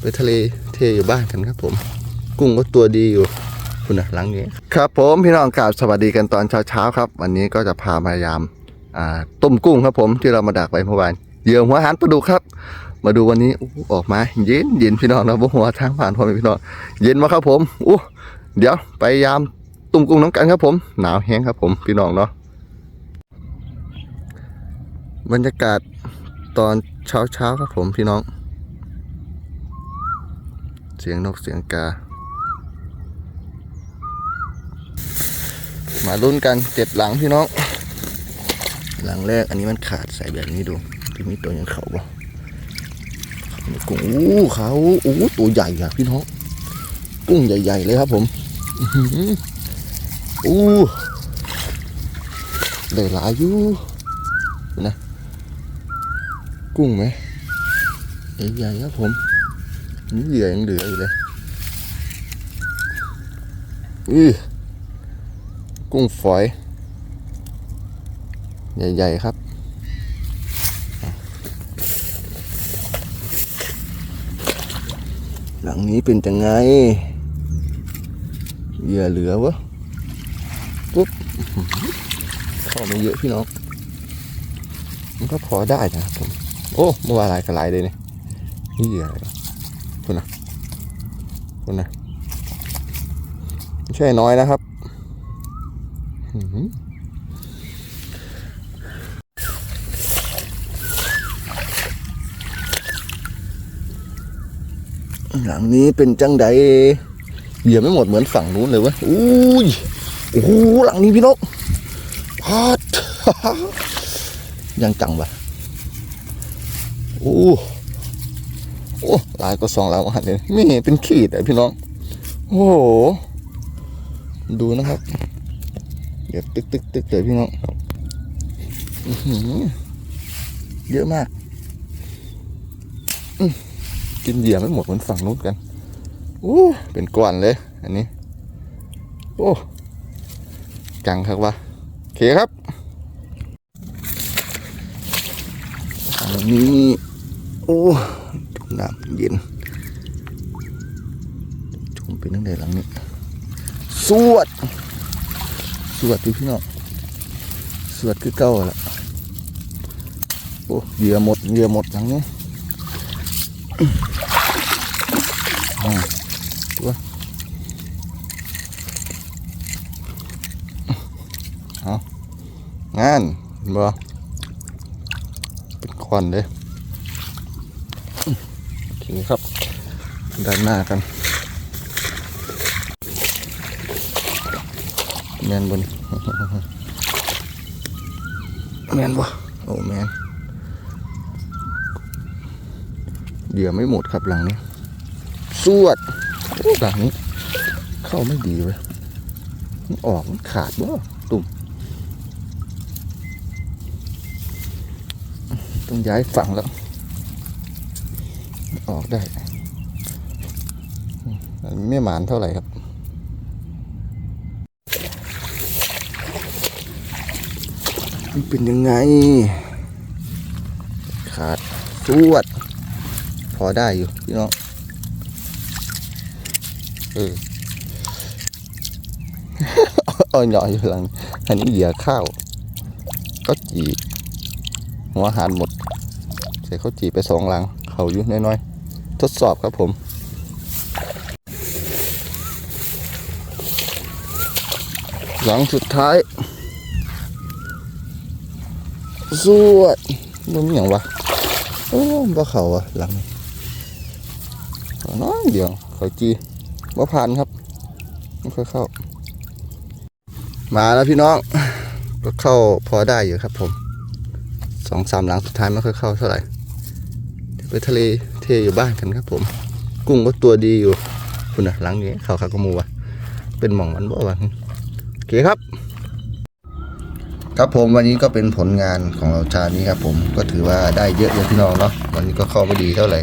ไปทะเลเทอยู่บ้านกันครับผม กุ้งก็ตัวดีอยู่คุณนะหลังนี้ ครับผมพี่น้องกราบสวัสดีกันตอนเช้าๆครับ วันนี้ก็จะพามายามอ่าต้มกุ้งครับผมที่เรามาดักไว้เมื่อวานเยื่อหัวหันปลาดุกครับ มาดูวันนี้ออกมาเย็นเย็นพี่น้องนะบหัวทางผ่านพ่อแม่พี่น้องเย็นมาครับผมอู้เดี๋ยวไปยามตุ่มกุ้งน้ำกันครับผม หนาวแห้งครับผมพี่น้องเนาะบรรยากาศตอนเช้าเช้าๆครับผมพี่น้อง เสียงนกเสียงกา มาลุ้นกันเจ็ดหลังพี่น้อง หลังแรกอันนี้มันขาดใส่แบบนี้ดูที่มีตัวยังเขาบ่กุ้งอู้เขาอู้ตัวใหญ่อะพี่น้องกุ้งใหญ่ ๆ เลยครับผมอื้อหืออู้ได้หลายอยู่นะ กุ้งไหมใหญ่ๆครับผม นี่เหลือยังเหลืออยู่เลยอือกุ้งฝอย ใหญ่ ๆ ครับ หลังนี้เป็นจังไง เหยื่อเหลือวะ ปุ๊บข้อหือเข้ามาเยอะพี่น้อง มันก็พอได้นะครับผม โอ้เมื่อวานหลายกระไรเลยเนี่ยนี่เหยื่ออะไรวะ คุณนะคุณนะไม่ใช่น้อยนะครับหลังนี้เป็นจังใดเหยื่อไม่หมดเหมือนฝั่งนู้นเลยวะอุ้ยโอ้โหหลังนี้พี่นกพาดยังจังวะโอ้ โอ้ลายก็สองหลังหันเลยไม่เห็นเป็นขีดอะพี่น้อง โอ้โห ดูนะครับ เดี๋ยวตึกตึกตึกเลยพี่น้องเยอะมาก กินเหยื่อไม่หมดเหมือนฝั่งนู้นกันโอ้เป็นก้อนเลย อันนี้ โอ้จังครับวะโอเคครับอันนี้ โอ้ น้ำเย็นจุ่มเป็นตั้งแต่หลังนี้ สวด สวดพี่พี่น้องสวดคือเก่าละโอ้เหยื่อหมดเหยื่อหมดหลังนี้อ่าตัวเอางานบ่เป็นควันเลย โอเคครับด้านหน้ากันแมนบนแมนบ่โอ้แมนเหยื่อไม่หมดครับหลังนี้ สวดโอ้หลังนี้ เข้าไม่ดีเว้ยมันออกมันขาดบ่ตุ่มต้องย้ายฝั่งแล้ว ออกได้ไม่หมานเท่าไหร่ครับมันเป็นยังไง ขาดสวด พอได้อยู่พี่น้องเออเอาหน่อยอยู่หลัง อันนี้เหยื่อข้าว ก็จีหัวหารหมด ใส่ข้าจีไปสองหลัง เขาอยู่น้อยๆทดสอบครับผมหลังสุดท้ายสวดมันมีอย่างวะโอ้บ่เขาอะหลังนี้เอาน้อยเดียวเขาจีบ่ผ่านครับไม่ค่อยเข้า มาแล้วพี่น้องก็เข้าพอได้อยู่ครับผมสองสามหลังสุดท้ายไม่ค่อยเข้าเท่าไหร่ ไปทะเลเทอยู่บ้านกันครับผม กุ้งก็ตัวดีอยู่คุณนะหลังนี้เขาคากมูวะเป็นหม่องมันบ่วะโอเคครับ ครับผมวันนี้ก็เป็นผลงานของเราชานี้ครับผมก็ถือว่าได้เยอะเลยพี่น้องเนาะวันนี้ก็เข้าไม่ดีเท่าไหร่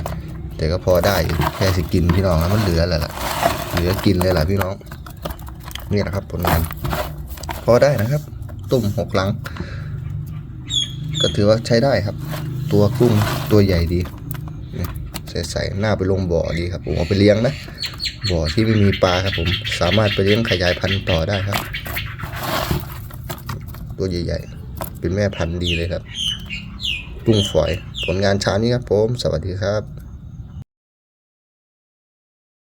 แต่ก็พอได้อยู่แค่สิกินพี่น้องแล้วมันเหลือแหละล่ะเหลือกินเลยล่ะพี่น้องนี่นะครับผลงาน พอได้นะครับ ตุ่มหกหลัง ก็ถือว่าใช้ได้ครับ ตัวกุ้งตัวใหญ่ดี ใสๆหน้าไปลงบ่อดีครับ ผมเอาไปเลี้ยงนะบ่อที่ไม่มีปลาครับ ผมสามารถไปเลี้ยงขยายพันธุ์ต่อได้ครับ ตัวใหญ่ๆเป็นแม่พันธุ์ดีเลยครับตุ้งฝอย ผลงานเช้านี้ครับผม สวัสดีครับ